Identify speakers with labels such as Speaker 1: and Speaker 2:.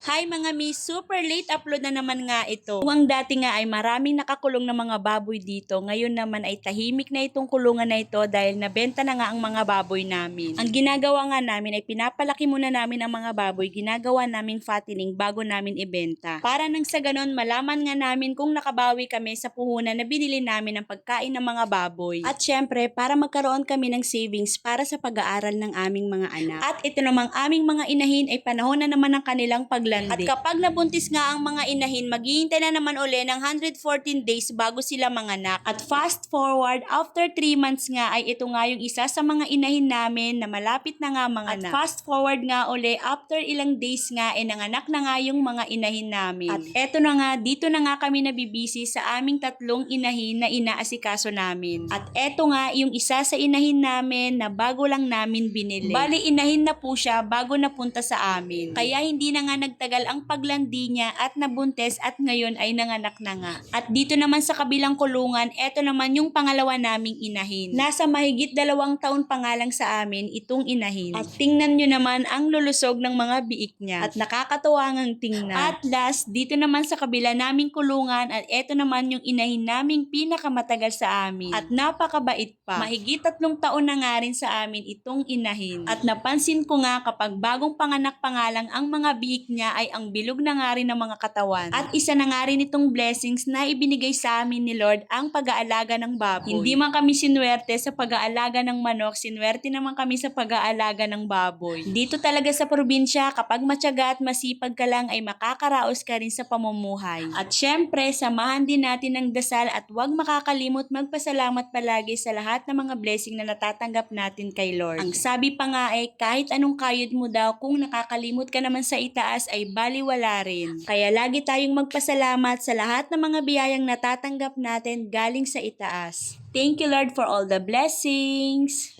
Speaker 1: Hi mga mi, super late upload na naman nga ito. Ang dati nga ay maraming nakakulong na mga baboy dito, ngayon naman ay tahimik na itong kulungan na ito dahil nabenta na nga ang mga baboy namin. Ang ginagawa nga namin ay pinapalaki muna namin ang mga baboy, ginagawa namin fattening bago namin ibenta. Para nang sa ganon malaman nga namin kung nakabawi kami sa puhunan na binili namin ng pagkain ng mga baboy. At syempre, para magkaroon kami ng savings para sa pag-aaral ng aming mga anak. At ito namang aming mga inahin ay panahon na naman ng kanilang paglandi. At kapag nabuntis nga ang mga inahin, maghihintay na naman uli ng 114 days bago sila manganak. At fast forward, after 3 months nga ay ito nga yung isa sa mga inahin namin na malapit na nga manganak. At fast forward nga uli, after ilang days nga ay nanganak na nga yung mga inahin namin. At eto na nga, dito na nga kami nabibisi sa aming tatlong inahin na inaasikaso namin. At eto nga yung isa sa inahin namin na bago lang namin binili. Bali, inahin na po siya bago napunta sa amin. Kaya hindi na nga nagtagal ang paglandi niya at nabuntes at ngayon ay nanganak na nga. At dito naman sa kabilang kulungan, eto naman yung pangalawa naming inahin. Nasa mahigit dalawang taon pa lang sa amin itong inahin. At tingnan nyo naman ang lulusog ng mga biik niya. At nakakatuwa ngang tingnan. At last, dito naman sa kabila naming kulungan at eto naman yung inahin naming pinakamatagal sa amin. At napakabait pa. Mahigit tatlong taon na nga rin sa amin itong inahin. At napansin ko nga kapag bagong panganak pa lang ang mga biik niya ay ang bilog na nga rin ng mga katawan. At isa na nga rin itong blessings na ibinigay sa amin ni Lord ang pag-aalaga ng baboy. Hindi man kami sinwerte sa pag-aalaga ng manok, sinwerte naman kami sa pag-aalaga ng baboy. Dito talaga sa probinsya, kapag matyaga at masipag ka lang ay makakaraos ka rin sa pamumuhay. At syempre, samahan din natin ng dasal at huwag makakalimot magpasalamat palagi sa lahat ng mga blessing na natatanggap natin kay Lord. Ang sabi pa nga ay kahit anong kayod mo daw kung nakakalimot ka naman sa itaas ay baliwala rin. Kaya lagi tayong magpasalamat sa lahat ng mga biyayang natatanggap natin galing sa itaas. Thank you Lord for all the blessings.